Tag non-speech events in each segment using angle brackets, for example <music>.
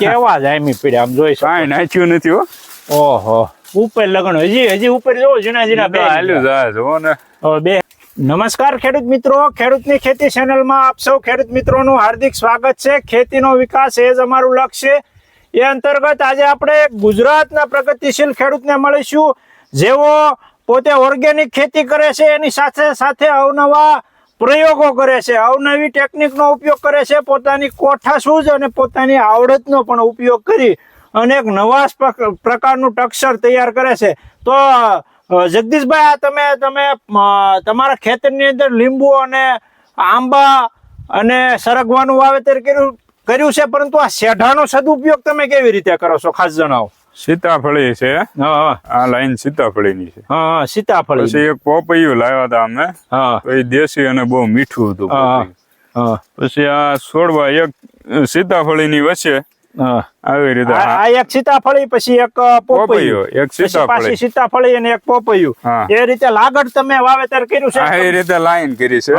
કેવા જાયમી પીડ્યા આમ જોઈ કાંઈ નાચ્યું નથી હો. ઓહો. ઉપર લગણ હજી હજી ઉપર જો ઝીણા ઝીણા બે હાલ્યું જાય જુઓ ને. બે. નમસ્કાર ખેડૂત મિત્રો. ખેડૂતની ખેતી ચેનલમાં આપ સૌ ખેડૂત મિત્રોનું હાર્દિક સ્વાગત છે. ખેતીનો વિકાસ એ જ અમારું લક્ષ્ય. એ અંતર્ગત આજે આપણે ગુજરાતના પ્રગતિશીલ ખેડૂતને મળીશું. જેઓ પોતે ઓર્ગેનિક ખેતી કરે છે એની સાથે સાથે અવનવા પ્રયોગો કરે છે. અવનવી ટેકનિકનો ઉપયોગ કરે છે. પોતાની કોઠા સૂઝ અને પોતાની આવડતનો પણ ઉપયોગ કરી અનેક નવા સ્પ- પ્રકારનું ટક્સર તૈયાર કરે છે. તો જગદીશભાઈ, આ તમે તમે તમારા ખેતરની અંદર લીંબુ અને આંબા અને સરગવાનું વાવેતર કર્યું કર્યું છે, પરંતુ આ શેઢાનો સદુપયોગ તમે કેવી રીતે કરો છો? ખાસ જણાવો. સીતાફળી છે. આ લાઈન સીતાફળીની છે. હા હા સીતાફળી. પછી એક પોપૈયું લાવ્યા હતા અમે. હા. એ દેશી અને બહુ મીઠું હતું પછી આ છોડવા એક સીતાફળી ની વચ્ચે આવી રીતે. આ એક સીતાફળી પછી એક પોપૈયું. એક સીતાફળી. સીતાફળી અને એક પોપૈયું. એ રીતે લાગડ તમે વાવેતર કર્યું છે? એ રીતે લાઈન કરી છે.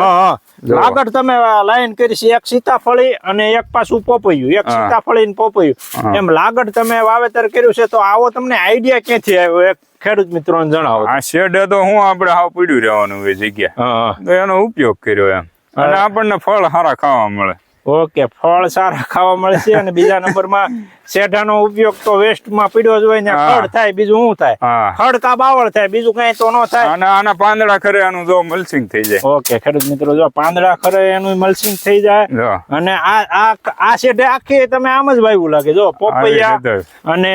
લાગડ તમે લાઈન કરી છે. એક સીતાફળી અને એક પાછું પોપૈયું. એક. સીતાફળી ને પોપૈયું. એમ લાગડ તમે વાવેતર કર્યું છે તો આવો તમને આઈડિયા ક્યાંથી આવ્યો? એક ખેડૂત મિત્રોને જણાવો. આ શેડ તો હું આપણે હાવ પીડ્યું રહેવાનું હોય જગ્યા તો એનો ઉપયોગ કર્યો એમ. અને આપણને ફળ સારા ખાવા મળે. ઓકે ફળ સારા ખાવા મળશે અને બીજા નંબરમાં શેઢાનો ઉપયોગ તો વેસ્ટમાં પીડ્યો જ હોય ને. ખડ થાય બીજું શું થાય? ખડ કા બાવળ થાય બીજું કઈ તો ન થાય. અને આના પાંદડા ખરે આનું જો મલ્સિંગ થઈ જાય. ઓકે ખેડૂત મિત્રો જો પાંદડા ખરે એનું મલ્સિંગ થઈ જાય અને આ આ આ શેઢે આખી તમે આમ જ વાવ્યું લાગે. જો પોપૈયા અને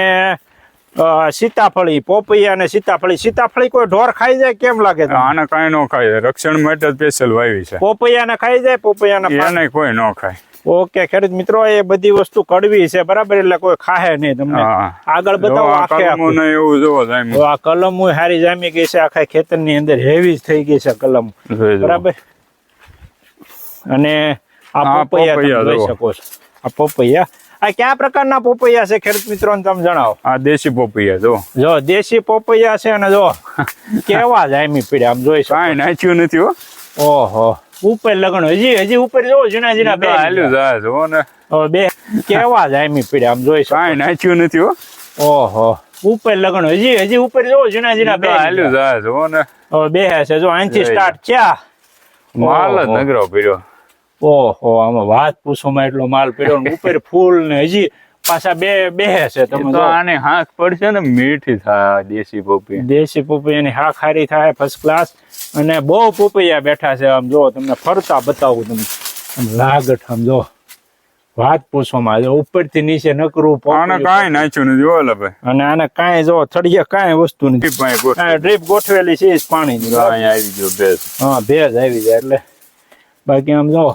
સીતાફળી પોપૈયા અને સીતાફળી. સીતાફળી કોઈ ઢોર ખાઈ જાય કેમ લાગે? આને કઈ ન ખાય. રક્ષણ માટે સ્પેશિયલ વાવી છે. પોપૈયાને ખાઈ જાય? પોપૈયાના એને કોઈ ન ખાય. ઓકે ખેડૂત મિત્રો એ બધી વસ્તુ કડવી છે બરાબર? એટલે કોઈ ખાહે નહીં તમને. આગળ બતાવો આ આખે. ને એવું જોવો આ કલમ હારી જામી ગઈ છે આખા ખેતરની અંદર હેવી થઈ ગઈ છે કલમ. બરાબર? અને આ પોપૈયા જોઈ શકો છો. આ પોપૈયા આ કયા પ્રકારના પોપૈયા છે ખેડૂત મિત્રો તમે જણાવો? આ દેશી પોપૈયા જો. જો દેશી પોપૈયા છે અને જો કેવા જાયમી પીડ્યા આમ જોઈ કાંઈ નાખ્યું નથી હો. ઓહો ઉપર લગણ હજી હજી ઉપર જો ઝીણા ઝીણા બે હાલ્યું જાય જો ને. બે કેવા જાયમી પીડ્યા આમ જોઈ કાંઈ નાખ્યું નથી હો. ઓહો ઉપર લગણ હજી હજી ઉપર જો ઝીણા ઝીણા બે હાલ્યું જાય જો ને. બે છે જો અહીંથી. સ્ટાર્ટ છે માલ જ નગરો પીડ્યો. ઓહો આમાં વાત પૂછોમાં એટલો માલ પીડ્યો ઉપર ફૂલ ને હજી પાછા બે બે છે તમે તો જો. આને હાથ પડશે ને મીઠી થાય દેશી પોપી. દેશી પોપૈયાની હા ખારી થાય ફર્સ્ટ ક્લાસ અને બહુ પોપૈયા બેઠા છે આમ જો તમને ફરતા બતાવું તમને. લાગટ આમ જો. વાત પૂછોમાં જો ઉપરથી નીચે નકરું આને. કાંઈ નાખ્યું નથી ઓલે ભાઈ. અને આને કાંઈ જો થળિયે કાંઈ વસ્તુ નથી. ડ્રીપ ગોઠવેલી છે પાણી પાણીની આવી ગયો ભેજ. હા ભેજ આવી જાય એટલે. બાકી આમ જો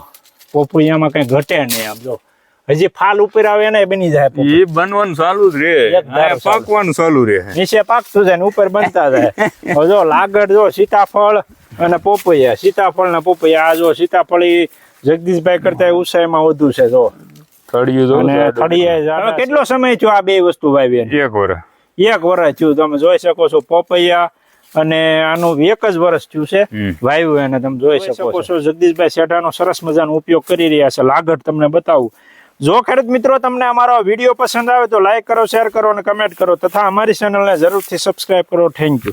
પોપૈયામાં કઈ ઘટે નહીં આમ જો. હજી ફાલ ઉપર આવે ને બની જાય એ બનવાનું ચાલુ જ રે પાકવાનું ચાલુ રે નીચે પાકતું જાય ને ઉપર બનતા જાય. <laughs> જો લાગડ જો સીતાફળ અને પોપૈયા સીતાફળ ને પોપૈયા આ જો સીતાફળ જગદીશભાઈ કરતા ઉસાઈમાં વધુ છે જો. કેટલો સમય થયો આ બે વસ્તુ વાવી? એક વર એક વર્ષ થયું. તમે જોઈ શકો છો પોપૈયા અને આનું એક જ વર્ષ થયું છે. વાયુ એને તમે જોઈ શકો છો. જગદીશભાઈ શેઠાનો સરસ મજાનો ઉપયોગ કરી રહ્યા છે. લાગટ તમને બતાવું. જો ખેડૂત મિત્રો તમને અમારો વીડિયો પસંદ આવે તો લાઈક કરો શેર કરો અને કમેન્ટ કરો. તથા અમારી ચેનલને જરૂરથી સબસ્ક્રાઇબ કરો. Thank you